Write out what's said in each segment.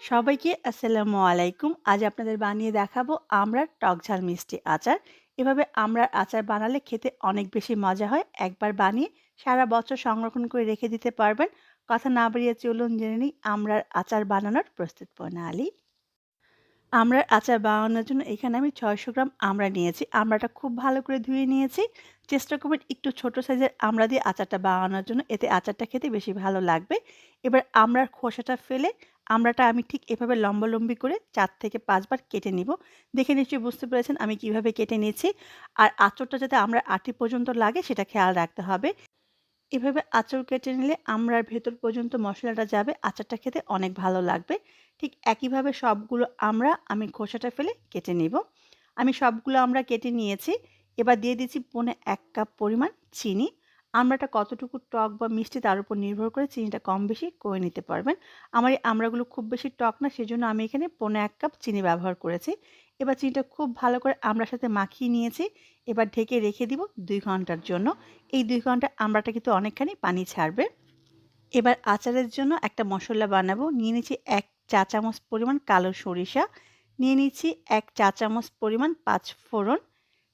সবাইকে আসসালামু আলাইকুম। আজ আপনাদের বানিয়ে দেখাবো আমরা টক ঝাল মিষ্টি আচার। এভাবে আমরার আচার বানালে খেতে অনেক বেশি মজা হয়। একবার বানিয়ে সারা বছর সংরক্ষণ করে রেখে দিতে পারবেন। কথা না বাড়িয়ে চলুন জেনে নিই আমরার আচার বানানোর প্রস্তুত প্রণালী। আমড়ার আচার বানানোর জন্য এখানে আমি ছয়শো গ্রাম আমড়া নিয়েছি। আমড়াটা খুব ভালো করে ধুয়ে নিয়েছি। চেষ্টা করবেন একটু ছোট সাইজের আমড়া দিয়ে আচারটা বানানোর জন্য। এতে আচারটা খেতে বেশি ভালো লাগবে। এবার আমড়ার খোসাটা ফেলে আমড়াটা আমি ঠিক এভাবে লম্বালম্বি করে চার থেকে পাঁচবার কেটে নিব। দেখে নিশ্চয়ই বুঝতে পেরেছেন আমি কীভাবে কেটে নিয়েছি। আর আঁচড়টা যাতে আমরা আটি পর্যন্ত লাগে সেটা খেয়াল রাখতে হবে। এভাবে আঁচড় কেটে নিলে আমড়ার ভেতর পর্যন্ত মশলাটা যাবে আচারটা খেতে অনেক ভালো লাগবে। ঠিক একইভাবে সবগুলো আমরা আমি খোসাটা ফেলে কেটে নিব। আমি সবগুলো আমরা কেটে নিয়েছি। এবার দিয়ে দিচ্ছি পনে এক কাপ পরিমাণ চিনি। আমড়াটা কতটুকু টক বা মিষ্টি তার উপর নির্ভর করে চিনিটা কম বেশি করে নিতে পারবেন। আমার এই আমড়াগুলো খুব বেশি টক না, সেজন্য আমি এখানে পনে এক কাপ চিনি ব্যবহার করেছি। এবার চিনিটা খুব ভালো করে আমড়ার সাথে মাখিয়ে নিয়েছি। এবার ঢেকে রেখে দিব দুই ঘণ্টার জন্য। এই দুই ঘণ্টা আমড়াটা কিন্তু অনেকখানি পানি ছাড়বে। এবার আচারের জন্য একটা মশলা বানাবো। নিয়ে নিচ্ছি এক চা চামচ পরিমাণ কালো সরিষা। নিয়ে নিচ্ছি এক চা চামচ পরিমাণ পাঁচ ফোড়ন।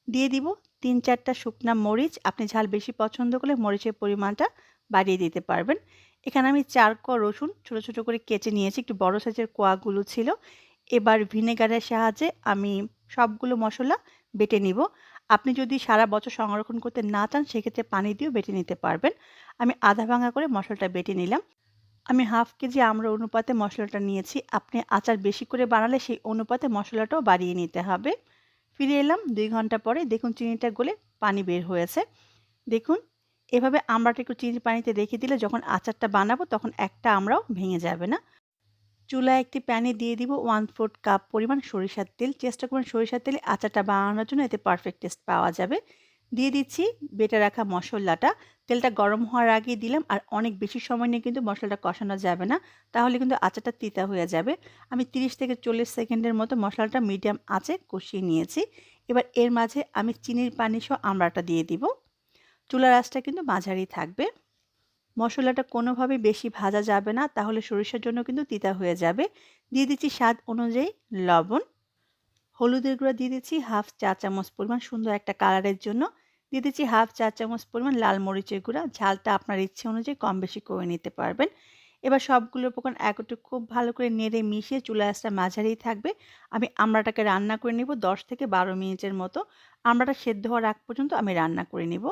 দিয়ে দিব তিন চারটা শুকনা মরিচ আপনি ঝাল বেশি পছন্দ করলে মরিচের পরিমাণটা বাড়িয়ে দিতে পারবেন। এখানে আমি চার ক রসুন ছোট ছোট করে কেচে নিয়েছি, একটু বড় সাইজের কোয়াগুলো ছিল। এবার ভিনেগারের সাহায্যে আমি সবগুলো মশলা বেটে নিব। আপনি যদি সারা বছর সংরক্ষণ করতে না চান, সেক্ষেত্রে পানি দিয়েও বেটে নিতে পারবেন। আমি আধা ভাঙা করে মশলাটা বেটে নিলাম। আমি হাফ কেজি আমরা অনুপাতে মশলাটা নিয়েছি। আপনি আচার বেশি করে বানালে সেই অনুপাতে মশলাটাও বাড়িয়ে নিতে হবে। ফিরে এলাম দুই ঘণ্টা পরে। দেখুন চিনিটা গলে পানি বের হয়েছে। দেখুন, এভাবে আমরাটা একটু চিনির পানিতে রেখে দিলে যখন আচারটা বানাবো তখন একটা আমরাও ভেঙে যাবে না। চুলা একটি প্যানে দিয়ে দিব ওয়ান ফোর্থ কাপ পরিমাণ সরিষার তেল। চেষ্টা করুন সরিষার তেলে আচারটা বানানোর জন্য এতে পারফেক্ট টেস্ট পাওয়া যাবে। দিয়ে দিচ্ছি, বেটে রাখা মশলাটা। তেলটা গরম হওয়ার আগে দিলাম, আর অনেক বেশি সময় নিয়ে কিন্তু মশলাটা কষানো যাবে না। তাহলে কিন্তু আচারটা তিতা হয়ে যাবে। আমি 30 থেকে চল্লিশ সেকেন্ডের মতো মশলাটা মিডিয়াম আঁচে কষিয়ে নিয়েছি। এবার এর মাঝে আমি চিনির পানি সহ আমড়াটা দিয়ে দিব। চুলার আঁচটা কিন্তু মাঝারি থাকবে। মশলাটা কোনোভাবে বেশি ভাজা যাবে না, তাহলে সরিষার জন্য কিন্তু তিতা হয়ে যাবে। দিয়ে দিচ্ছি স্বাদ অনুযায়ী লবণ। হলুদের গুঁড়া দিয়ে দিচ্ছি হাফ চা চামচ পরিমাণ সুন্দর একটা কালারের জন্য। দিয়ে দিচ্ছি হাফ চা চামচ পরিমাণ লাল মরিচের গুঁড়া। ঝালটা আপনার ইচ্ছে অনুযায়ী কম বেশি করে নিতে পারবেন। এবার সবগুলো উপকরণ একটু খুব ভালো করে নেড়ে মিশিয়ে চুলা আঁচটা মাঝারি থাকবে। আমি আমড়াটাকে রান্না করে নিব দশ থেকে বারো মিনিটের মতো। আমড়াটা সেদ্ধ হওয়ার আগ পর্যন্ত আমি রান্না করে নিব।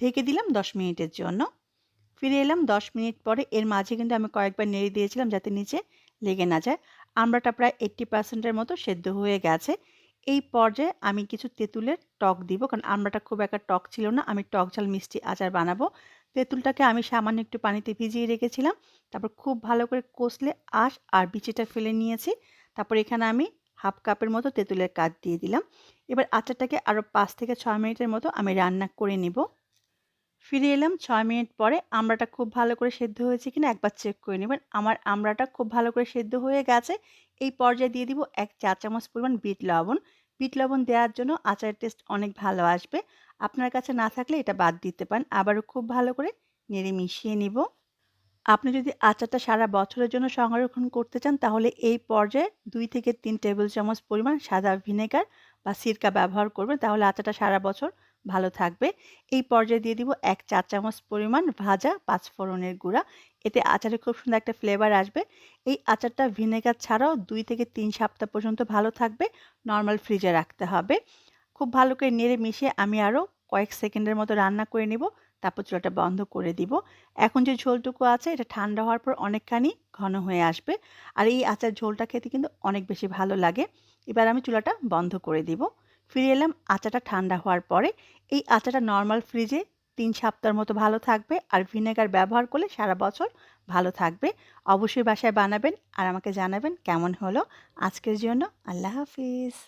ঢেকে দিলাম দশ মিনিটের জন্য। ফিরে এলাম দশ মিনিট পরে। এর মাঝে কিন্তু আমি কয়েকবার নেড়ে দিয়েছিলাম যাতে নিচে লেগে না যায়। আমড়াটা প্রায় এইট্টি পার্সেন্টের মতো সেদ্ধ হয়ে গেছে। এই পর্যায়ে আমি কিছু তেঁতুলের টক দিব, কারণ আমড়াটা খুব একটা টক ছিল না। আমি টক ঝাল মিষ্টি আচার বানাবো। তেঁতুলটাকে আমি সামান্য একটু পানিতে ভিজিয়ে রেখেছিলাম। তারপর খুব ভালো করে কষলে আঁশ আর বিচিটা ফেলে নিয়েছি। তারপর এখানে আমি হাফ কাপের মতো তেঁতুলের কাঠ দিয়ে দিলাম। এবার আচারটাকে আরও পাঁচ থেকে ছয় মিনিটের মতো আমি রান্না করে নিব। ফিরে এলাম ছয় মিনিট পরে আমড়াটা খুব ভালো করে সেদ্ধ হয়েছে কিনা একবার চেক করে নেবেন। আমার আমড়াটা খুব ভালো করে সেদ্ধ হয়ে গেছে। এই পর্যায়ে দিয়ে দিব এক চা চামচ পরিমাণ বিট লবণ। বিট লবণ দেওয়ার জন্য আচারের টেস্ট অনেক ভালো আসবে। আপনার কাছে না থাকলে এটা বাদ দিতে পারেন। আবারও খুব ভালো করে নেড়ে মিশিয়ে নিব। আপনি যদি আচারটা সারা বছরের জন্য সংরক্ষণ করতে চান, তাহলে এই পর্যায়ে দুই থেকে তিন টেবিল চামচ পরিমাণ সাদা ভিনেগার বা সিরকা ব্যবহার করবেন। তাহলে আচারটা সারা বছর ভালো থাকবে। এই পর্যায়ে দিয়ে দিব এক চা চামচ পরিমাণ ভাজা পাঁচফোড়নের গুঁড়া। এতে আচারে খুব সুন্দর একটা ফ্লেভার আসবে। এই আচারটা ভিনেগার ছাড়াও দুই থেকে তিন সপ্তাহ পর্যন্ত ভালো থাকবে। নর্মাল ফ্রিজে রাখতে হবে। খুব ভালো করে নেড়ে মিশিয়ে আমি আরও কয়েক সেকেন্ডের মতো রান্না করে নিব। তারপর চুলাটা বন্ধ করে দিব। এখন যে ঝোলটুকু আছে, এটা ঠান্ডা হওয়ার পর অনেকখানি ঘন হয়ে আসবে। আর এই আচার ঝোলটা খেতে কিন্তু অনেক বেশি ভালো লাগে। এবার আমি চুলাটা বন্ধ করে দিব। ফিরে এলাম আচাটা ঠান্ডা হওয়ার পরে। এই আচাটা নর্মাল ফ্রিজে তিন সপ্তাহের মতো ভালো থাকবে আর ভিনেগার ব্যবহার করলে সারা বছর ভালো থাকবে। অবশ্যই বাসায় বানাবেন আর আমাকে জানাবেন কেমন হলো। আজকের জন্য আল্লাহ হাফিজ।